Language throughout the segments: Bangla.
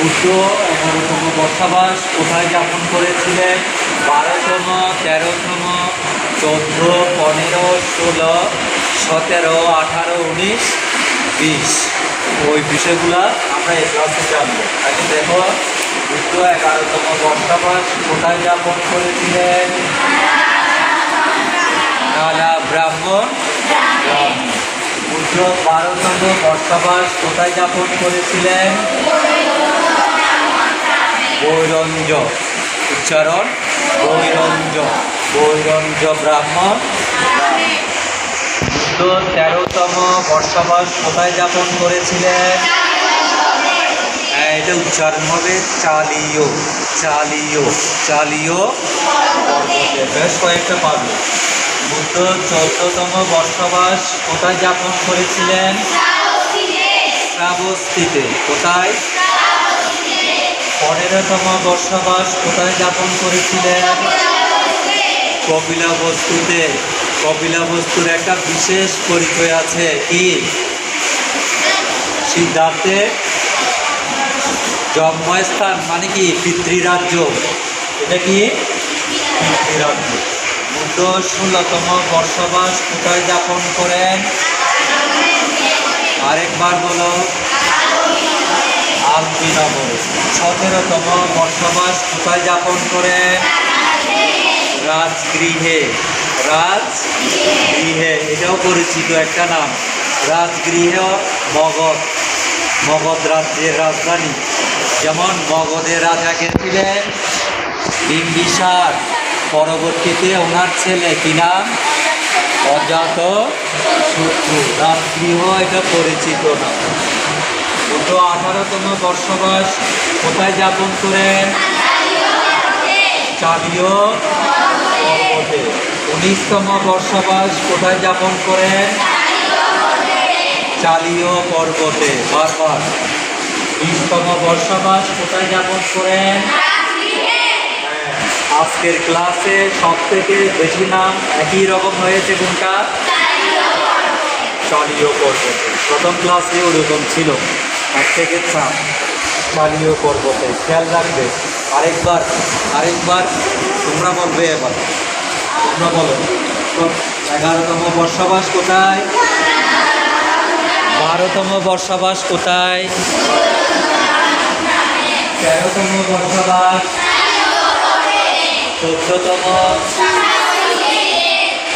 এগারোতম বর্ষাবাস কোথায় যাপন করেছিলেন? বারোতম, তেরোতম, চোদ্দ, পনেরো, ষোলো, সতেরো, আঠারো, উনিশ, বিশ। ওই বিষয়গুলো আমরা ক্লাসে জানব। আগে দেখো বুদ্ধ এগারোতম বর্ষাবাস কোথায় যাপন করেছিলেন? নালা ব্রাহ্মণ। ব্রাহ্মণ। বারোতম বর্ষাবাস কোথায় যাপন করেছিলেন? বৈরঞ্জ উচ্চারণ বৈরঞ্জ বৈরঞ্জ ব্রাহ্মণ। বুদ্ধ তেরোতম বর্ষাবাস কোথায় যাপন করেছিলেন? হ্যাঁ এটা উচ্চারণ হবে চালিও চালিও চালিও। পর্বতে বেশ কয়েকটা পাবে। বুদ্ধ চৌদ্দতম বর্ষাবাস কোথায় যাপন করেছিলেন? শ্রাবস্তিতে। কোথায়? পনেরোতম বর্ষবাস কোথায় যাপন করেছিলেন? কপিলা বস্তুতে। কপিলা বস্তুর একটা বিশেষ পরিচয় আছে। কি? সিদ্ধার্থে জন্মস্থান মানে কি? পিতৃরাজ্য। এটা কি? পিতৃরাজ্য। বুদ্ধ ষোলোতম বর্ষবাস কোথায় যাপন করেন? আরেকবার বলো। আলপিনগর সতেরোতম বর্ষবাস কোথায় যাপন করেন রাজগৃহে। রাজগৃহে। এটাও পরিচিত একটা নাম। রাজগৃহ মগধ। মগধ রাজ্যের রাজধানী। যেমন মগধের রাজা কে ছিলেন? বিম্বিসার। পরবর্তীতে ওনার ছেলে কি নাম? অজাত শত্রু। রাজগৃহ এটা পরিচিত নাম দুটো আঠারোতম বর্ষবাস কোথায় যাপন করেন উনিশতম বর্ষবাস কোথায় যাপন করেন চালিও পর্বতে। বারবার। বিশতম বর্ষবাস কোথায় যাপন করেন হ্যাঁ, আজকের ক্লাসে সব থেকে বেশি নাম একই রকম হয়েছে কোনটা চালিও পর্বতে। প্রথম ক্লাসে ওরকম ছিল। এক থেকে চাপ চালিও পর্বতে। খেয়াল রাখবে। আরেকবার আরেকবার তোমরা বলবে এবার। তোমরা বলো। এগারোতম বর্ষাবাস কোথায়? বারোতম বর্ষাবাস কোথায়? তেরোতম বর্ষাবাস? চোদ্দতম?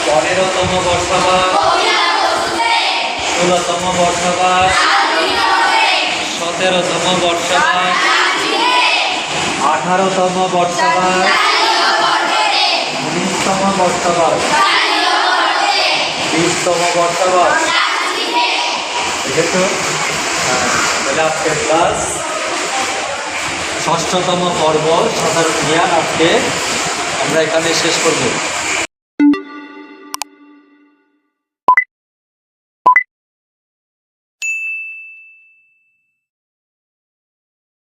পনেরোতম বর্ষাবাস? ষোলোতম বর্ষাবাস। সতেরোতম বর্ষাবাস। আঠারোতম বর্ষাবাস। উনিশতম বর্ষাবাস। বিশতম বর্ষাবাস। হ্যাঁ, আজকের ক্লাস ষষ্ঠতম পর্ব সাধারণ জ্ঞান আজকে আমরা এখানে শেষ করব।